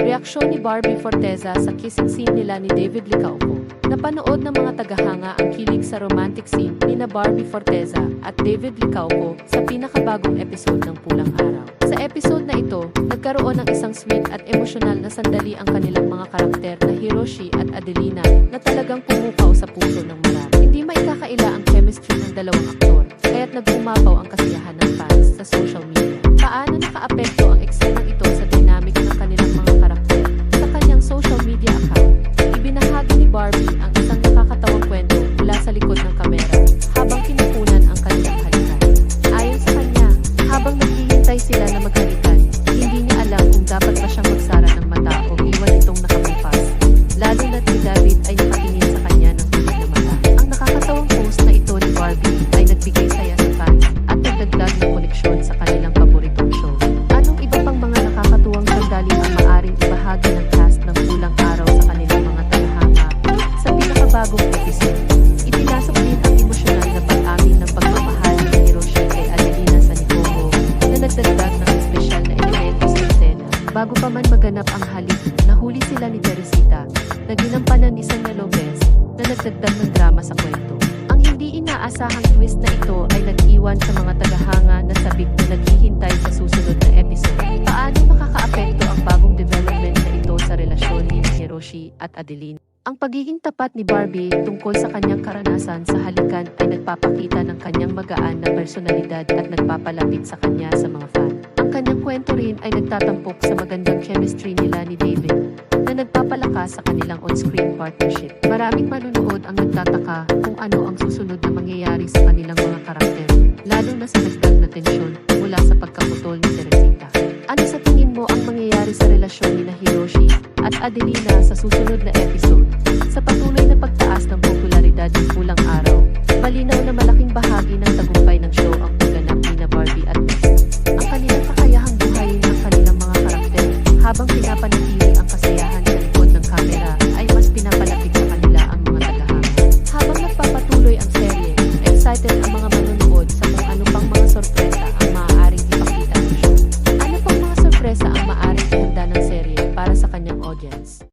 Reaksyon ni Barbie Forteza sa kissing scene nila ni David Licauco. Napanood ng mga tagahanga ang kilig sa romantic scene ni na Barbie Forteza at David Licauco sa pinakabagong episode ng Pulang Araw. Sa episode na ito, nagkaroon ng isang sweet at emosyonal na sandali ang kanilang mga karakter na Hiroshi at Adelina na talagang pumukaw sa puso ng marami. Hindi maikakaila ang chemistry ng dalawang aktor, kaya't nagpumapaw ang kasiyahan ng fans sa social media. Paano nakaapekto ang eksenang Bago pa man maganap ang halik, nahuli sila ni Teresita na ginampanan ni Sonia Lopez na nagdagdag ng drama sa kwento. Ang hindi inaasahang twist na ito ay nag-iwan sa mga tagahanga na sabik na naghihintay sa susunod na episode. Paano makakaapekto ang bagong development na ito sa relasyon ni Hiroshi at Adeline? Ang pagiging tapat ni Barbie tungkol sa kanyang karanasan sa halikan ay nagpapakita ng kanyang magaan na personalidad at nagpapalapit sa kanya sa mga fan. Ang kanyang kwento rin ay nagtatampok sa magandang chemistry nila ni David na nagpapalakas sa kanilang on-screen partnership. Maraming manunood ang nagtataka kung ano ang susunod na mangyayari sa kanilang mga karakter, lalo na sa dagdag na tensyon mula sa pagkaputol ni Teresita. Ano sa tingin mo ang mangyayari sa relasyon ni Hiroshi at Adelina sa susunod na episode? Sa patuloy na pagtaas ng popularidad ng Pulang Araw, malinaw na malaking bahagi ng tagumpay ng show ang habang pinapanatili ang kasayahan sa likod ng kamera ay mas pinapalapit sa kanila ang mga tagahanga. Habang nagpapatuloy ang serye, excited ang mga